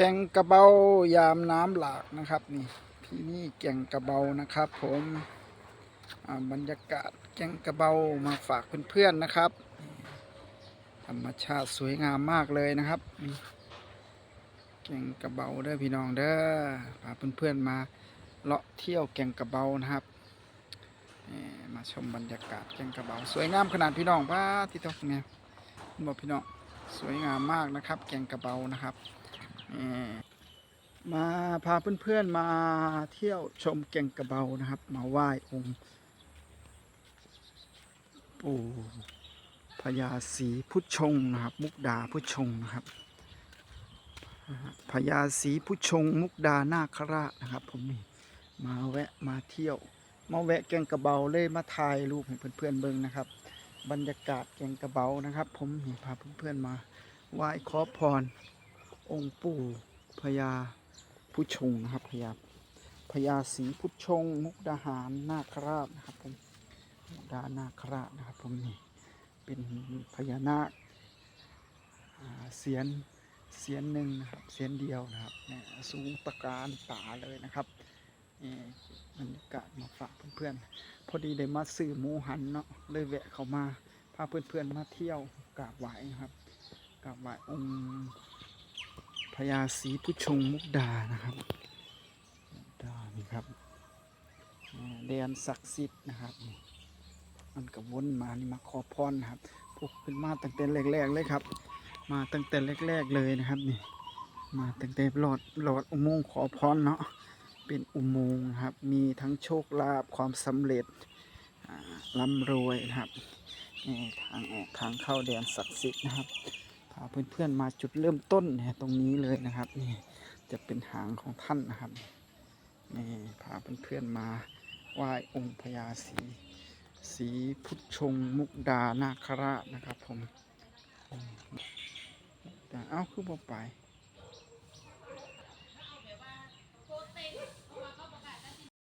แกงกระเบายามน้ำหลากนะครับนี่ที่นี่แกงกระเบานะครับ ผมบรรยากาศแกงกระเบามาฝากเพื่อนๆนะครับ ธรรมชาติสวยงามมากเลยนะครับแกงกระเบาเด้อพี่น้องเด้อพาเพื่อนๆมาเลาะเที่ยวแกงกระเบานะครับมาชมบรรยากาศแกงกระเบาสวยงามขนาดพี่น้องป้าที่ตกเนี่ยบอกพี่น้องสวยงามมากนะครับ แกงกระเบานะครับ มาพาเพื่อนๆมาเที่ยวชมแก่งกระเบานะครับ มาไหว้องค์ปู่พญาศรีพุทธชงนะครับ มุกดาพุทธชงนะครับพญาศรีพุทธชง มุกดานาคราชนะครับ ผมนี่มาแวะมาเที่ยว มาแวะแก่งกระเบาเลยมาถ่ายรูปให้เพื่อนๆเบิ่งนะครับ บรรยากาศแก่งกระเบานะครับ ผมนี่พาเพื่อนๆมาไหว้ขอพร องค์ปู่พญาพุชงนะครับพญาพญาศรีพุชง มุกดาหารนาคราชนะครับผมมุกดานาคราชนะครับผมนี่เป็นพญานาคเสียนเสียนหนึ่งนะครับเสียนเดียวนะครับเนี่ยสูงตะการตาเลยนะครับนี่บรรยากาศมาฝากเพื่อนๆพอดีได้มาซื้อหมูหันเนาะเลยแวะเข้ามาพาเพื่อนๆมาเที่ยวกราบไหว้นะครับกราบไหว้องค์ ญาศรีพุชงมุกดานะครับมุกดานี่ครับแดนศักดิ์สิทธิ์นะครับนี่มันก็วนมานี่มาขอพรนะครับพวกขึ้นมาตั้งแต่แรกๆเลยครับ มาตั้งแต่แรกๆเลยนะครับนี่มาตั้งแต่หลอดหลอดอุโมงค์ขอพรเนาะเป็นอุโมงค์ครับ มีทั้งโชคลาภความสำเร็จอ่าร่ำรวยนะครับทางออกทางเข้าแดนศักดิ์สิทธิ์นะครับาเพื่อนๆมาจุดเริ่มต้นนตรงนี้เลยนะครับนี่จะเป็นหางของท่านนะครับนี่พาเพื่อนๆมาไหว้องค์พญาศรีศรีพุทธชงมุกดานาคราชนะครับผม แต่เอาคือบ่ไป